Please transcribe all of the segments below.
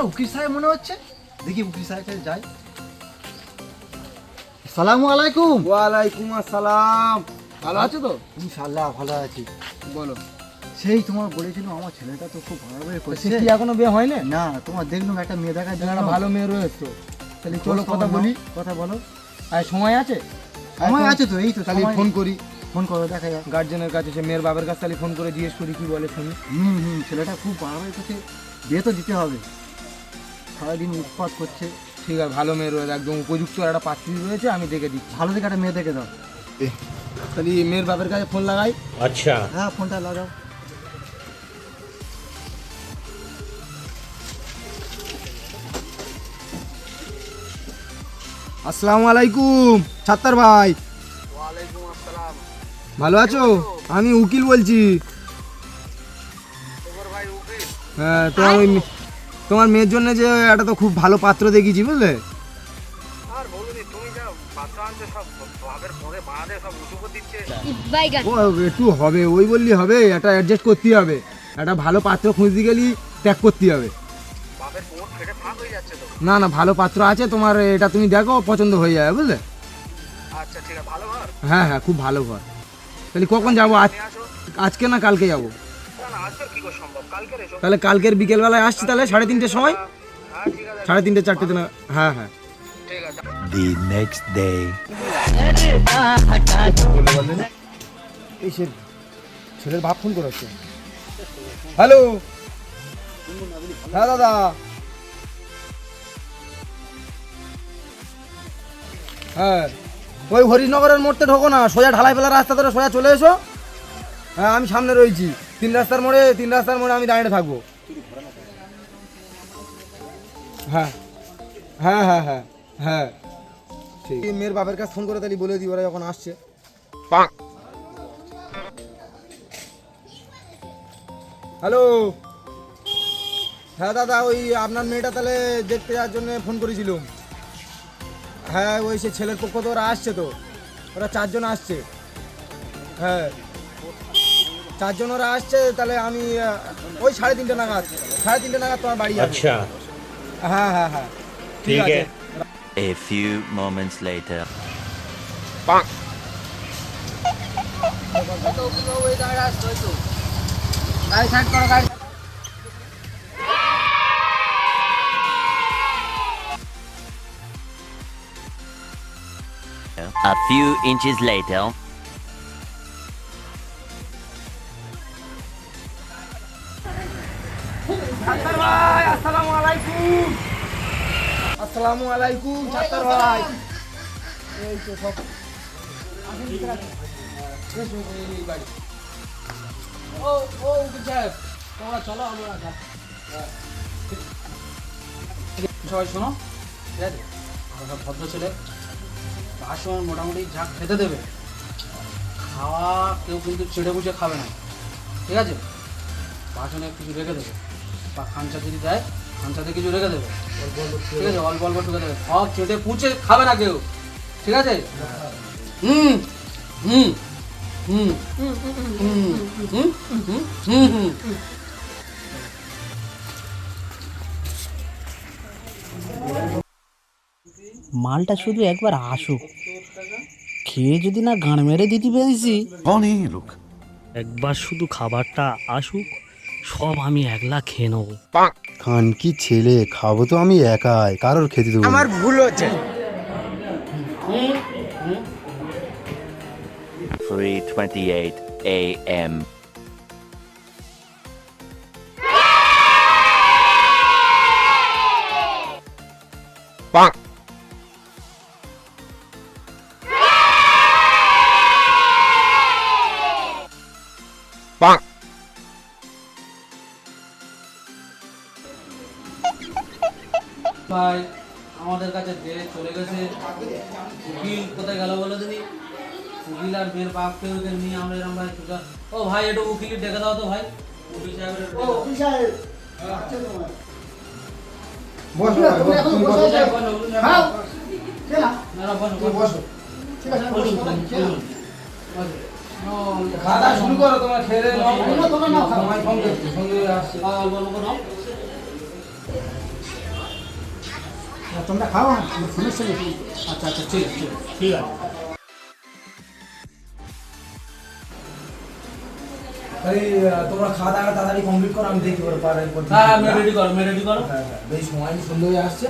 উকিল সাহেব মনে হচ্ছে? দেখি উকিল সাহেব যাই। সালামু আলাইকুম। ওয়ালাইকুম আসসালাম। ভালো আছো তো? ইনশাআল্লাহ ভালো আছি। বলো। সেই তোমার বলেছিল আমার ছেলেটা তো খুব ভালোভাবে করছে। কি এখনও বিয়ে হয় না না তোমার দেখলাম একটা মেয়ে দেখা একটা ভালো মেয়ে রয়েছে। তো তাহলে চলো কথা বলি। কথা বলো। আর সময় আছে? সময় আছে তো এই তো তাহলে ফোন করি। ফোন করো দেখা যাক। গার্জেনের কাছে সে মেয়ের বাবার কাছে তাহলে ফোন করে জিজ্ঞেস করি কি বলে শুনি হুম হুম ছেলেটা খুব ভালোভাবে করছে। বিয়ে তো দিতে হবে। সারাদিন উৎপাত করছে। ঠিক আছে ভালো মেয়ে রয়েছে একদম উপযুক্ত একটা পাত্রী রয়েছে আমি দেখে দিচ্ছি। ভালো দেখে একটা মেয়ে দেখে দাও। তাহলে মেয়ের বাপের কাছে ফোন লাগাই। আচ্ছা। হ্যাঁ ফোনটা লাগাও। আসসালামু আলাইকুম ছাত্তার ভাই। ভালো আছো? আমি উকিল বলছি। হ্যাঁ তো ওই তোমার মেয়ের জন্য যে একটা তো খুব ভালো পাত্র দেখিয়েছি বুঝলে? ও একটু হবে ওই বললি হবে একটা অ্যাডজাস্ট করতে হবে। একটা ভালো পাত্র খুঁজতে গেলি ত্যাগ করতে হবে। না না ভালো পাত্র আছে তোমার এটা তুমি দেখো পছন্দ হয়ে যাবে বুঝলে? হ্যাঁ হ্যাঁ খুব ভালো ঘর। তাহলে কখন যাব? আজ আজকে না কালকে যাব? তাহলে কালকের বিকেলবেলায় আসছি তাহলে? সাড়ে তিনটের সময়? সাড়ে তিনটে চারটে দিন হ্যাঁ হ্যাঁ। The next day. ছেলের বাপ ফোন করেছে। হ্যালো? হ্যাঁ দাদা। হ্যাঁ। ওই হরিশনগরের মোড়তে ঢোকো না সোজা ঢালাই ফেলার রাস্তা ধরে সোজা চলে এসো। হ্যাঁ আমি সামনে রয়েছি। তিন রাস্তার মোড়ে তিন রাস্তার মোড়ে আমি দাঁড়িয়ে থাকব। হ্যাঁ। হ্যাঁ হ্যাঁ হ্যাঁ হ্যাঁ। ঠিক। মেয়ের বাপের কাছে ফোন করে তাহলে বলে দিই ওরা যখন আসছে। হ্যালো। হ্যাঁ দাদা ওই আপনার মেয়েটা তাহলে দেখতে যাওয়ার জন্য ফোন করেছিলাম হ্যাঁ ওই সে ছেলের পক্ষ তো ওরা আসছে তো। ওরা চারজন আসছে। হ্যাঁ। চারজন ওরা আসছে তাহলে আমি ওই সাড়ে তিনটে নাগাদ সাড়ে তিনটে নাগাদ তোমার বাড়ি যাবে। আচ্ছা। হ্যাঁ হ্যাঁ হ্যাঁ। ঠিক আছে। A few moments later. গাড়ি সাইড করো গাড়ি A few inches later. Chhattar ভাই আলাইকুম। আসসালামু তোমরা চলো। সবাই শোনো, ঠিক আছে? ভদ্র ছেলে আসন, মোটামুটি যা খেতে দেবে। খাওয়া কেউ কিন্তু ছেড়ে বুঝে খাবে না। ঠিক আছে? বাসনে কিছু রেখে দেবে। বা খাঞ্চা যদি দেয় খাঞ্চাতে কিছু রেখে দেবে। ঠিক আছে অল্প অল্প ঢুকে দেবে। সব খেতে পুঁচে খাবে না কেউ। ঠিক আছে? হুম হুম হুম হুম হুম হুম মালটা শুধু একবার আসুক। খেয়ে যদি না গান মেরে দিতে পেরেছি। অনেক লোক। একবার শুধু খাবারটা আসুক। সব আমি একলা খেয়ে নেব খান কি ছেলে খাব তো আমি একাই কারোর খেতে দেবো না। আমার ভুল হচ্ছে 3:28 a.m. চলে গেছে। উকিল কোথায় গেল বলে দিনি উকিল আর মেয়ের বাপকে ওকে নিয়ে আমরা এরকম ভাই ও ভাই এটা উকিলের ডেকে দাও তো ভাই। উকিল সাহেবের ও উকিল সাহেব। আচ্ছা তোমার বসো বসো হ্যাঁ না বসো বসো। ঠিক আছে বসো বসো খাতা শুরু করো তোমার খেয়ে নাও তোমার নাও সময় সঙ্গে সঙ্গে আসছে। অল্প অল্প নাও তোমরা খাও সমস্যা নেই আচ্ছা আচ্ছা ঠিক আছে ঠিক আছে। তোমরা খাওয়া দাওয়া তাড়াতাড়ি কমপ্লিট করো আমি দেখি ওর পারে হ্যাঁ আমি রেডি করো আমি রেডি করো। হ্যাঁ হ্যাঁ বেশ সময় সন্ধ্যা হয়ে আসছে।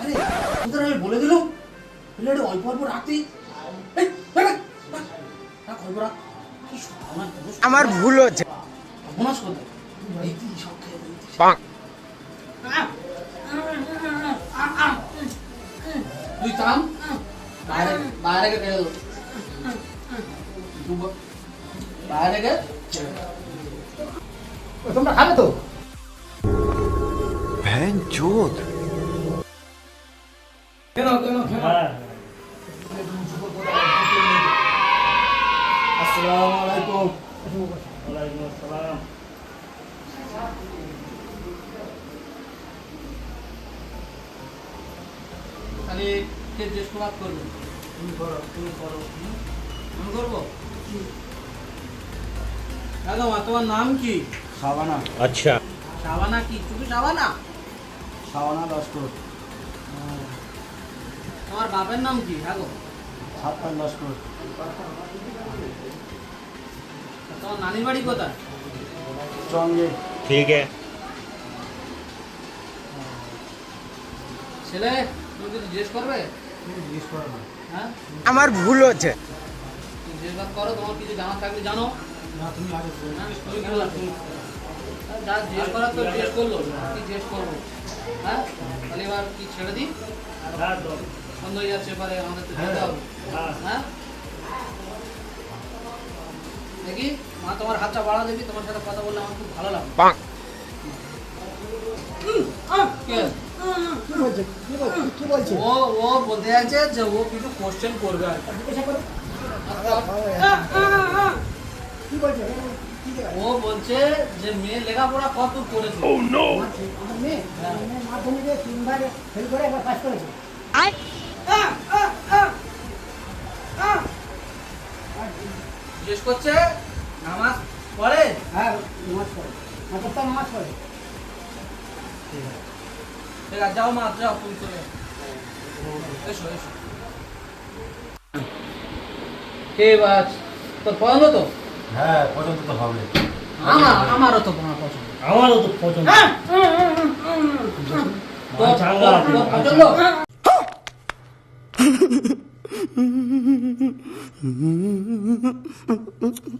আরে তোদের আমি বলে প্লেটে অল্প অল্প আমার ভুল হচ্ছে। তোমরা খাবে তো ভ্যান চোদ কেন কেন আসসালামু আলাইকুম ওয়ালাইকুম আসসালাম। তাহলে কে প্রভাব করবে? তুমি করো তুমি করো? আমি করব? মা তোমার নাম কি? সাবানা আচ্ছা। শাবানা কি? তুমি শাবানা? সাবানা লস্কর তোমার বাপের নাম কি? হ্যাঁ গো সাতপাল লস্কর তোমার নানির বাড়ি কোথায়? চঙ্গে ঠিক আছে। ছেলে তুমি কিছু জিজ্ঞেস করবে? জিজ্ঞেস করো না। হ্যাঁ? আমার ভুল হচ্ছে। তুমি জিজ্ঞেস করো তোমার কিছু জানা থাকলে জানো। না তুমি আগে বলো। হ্যাঁ? তুমি- যা জিজ্ঞেস করার তো জিজ্ঞেস করল। কি জিজ্ঞেস করব? হ্যাঁ? তাহলে এবার কি ছেড়ে দিই? হ্যাঁ সন্ধ্যা হয়ে যাচ্ছে এবারে আমাদের তো যেতে হবে। হ্যাঁ। হ্যাঁ? দেখি মা তোমার হাতটা বাড়া দেখি তোমার সাথে কথা বললে আমার খুব ভালো লাগে হুম, আহ, কে? কি বলছে কি বলছে কি বলছে ও ও বলতে আছে যে ও কিছু কোশ্চেন করবে আর কি। জিজ্ঞাসা করো কি বলছে কি দেবে? ও বলছে যে মেয়ে লেখাপড়া কত করেছে আমার মেয়ে মেয়ে মাধ্যমিকে তিনবার ফেল করে একবার পাস করেছে করছে? নামাজ পড়ে? হ্যাঁ নামাজ পড়ে। নামাজ পড়ে। ঠিক আছে। যাও মা যাও তুমি চলে এসো এসো। কে বাস তোর পছন্দ তো? হ্যাঁ পর্যন্ত তো হবে। আমার আমারও তো তোমার পছন্দ। আমারও তো পছন্দ। তোর চাঙ্গা পছন্দ?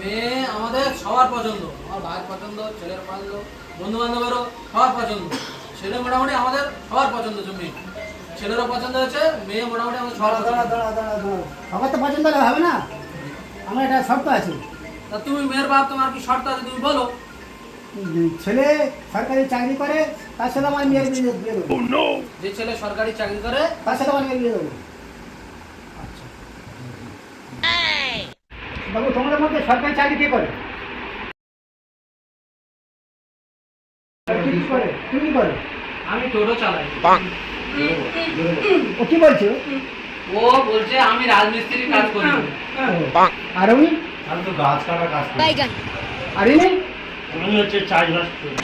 মেয়ে আমাদের সবার পছন্দ। আমার ভাইয়ের পছন্দ ছেলের পছন্দ বন্ধু বান্ধবেরও সবার পছন্দ। ছেলে মোটামুটি আমাদের সবার পছন্দ যে মেয়ে ছেলেরও পছন্দ হয়েছে মেয়ে মোটামুটি আমাদের সবার সবার তো পছন্দ হলে হবে না? আমার একটা শর্ত আছে। তা তুমি মেয়ের বাপ তোমার কি শর্ত আছে? তুমি বলো। ছেলে সরকারি চাকরি করে তার সাথে আমার মেয়ের বিয়ে বিয়ে দেবো। যে ছেলে সরকারি চাকরি করে তার সাথে আমার মেয়ের বিয়ে দেবো। বাবু তোমাদের মধ্যে সরকারি চাকরি কে করে? কি কি করে? তুমি কি করে? আমি টোটো চালাই। ও কি বলছো? ও বলছে আমি রাজমিস্ত্রির কাজ করি। আর উনি? আমি তো গাছ কাটা কাজ করি। আর ইনি? আমি হচ্ছে চাষবাস করি।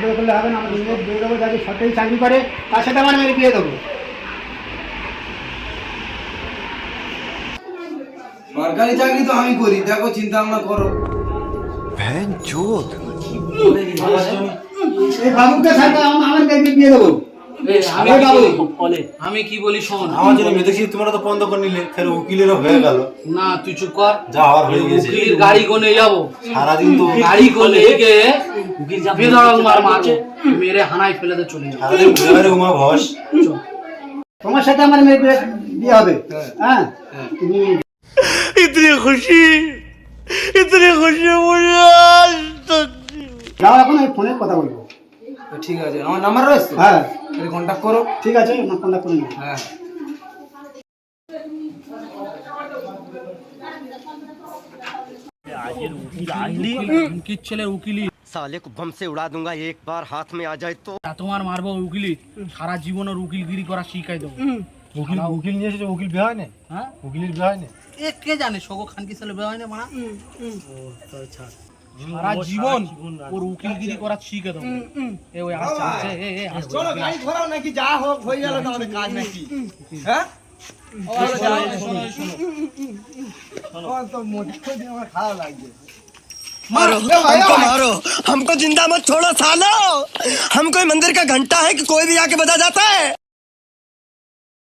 করে করলে হবে না আমার বিয়ে দেবো যাকে সরকারি চাকরি করে তার সাথে আমার মেয়ের বিয়ে দেবো। সরকারি চাকরি তো আমি করি দেখো চিন্তা ভাবনা করো। ভ্যান চোদ বাবুকে আমার কাছে দিয়ে আমি কি বলি? শোন আমার জন্য দেখছি তোমরা তো বন্ধ করে নিলে ফের উকিলেরও হয়ে গেল। না তুই চুপ কর। যা আর হয়ে গেছে। উকিলের গাড়ি কোনে যাব। সারাদিন তো গাড়ি কোনে গিয়ে উকিল যা বেদরং মার মারছে মেরে হানায় ফেলে দে চলে যাবে। আরে ঘুরে উমা ভস। তোমার সাথে আমার মেয়ে বিয়ে হবে। হ্যাঁ।, হ্যাঁ? হ্যাঁ। তুমি इतनी खुशी इतनी खुशी मुझे आज तक যাও এখন আমি ফোনে কথা বলবো তো ঠিক আছে আমার নাম্বার রয়েছে হ্যাঁ তাহলে কন্ট্যাক্ট করো ঠিক আছে আমার কন্ট্যাক্ট করে নিও হ্যাঁ আজের উকিল আসলি উকিল ছেলের উকিলি साले को बम से उड़ा दूंगा एक बार हाथ में आ जाए तो তোমার মারবো উকিলি সারা জীবনের উকিলগিরি করা শিখাই দেবো উকিল উকিল নিয়ে এসেছে উকিল বিয়ে হয় না হ্যাঁ উকিলের বিয়ে হয় না এ কে জানে সগো খান কি ছেলে বিয়ে হয় না মারা সারা জীবন ওর উকিলগিরি করা শিখে দেবো এ ওই আসছে আসছে এ এ আসছে চলো গাড়ি ধরাও নাকি যা হোক হয়ে গেল তো আমাদের কাজ নাকি হ্যাঁ আমার তো মোটে করে আমার খারাপ লাগছে मारो हमको मारो हमको जिंदा मत छोड़ो सालो हम कोई मंदिर का घंटा है कि कोई भी आके बजा जाता है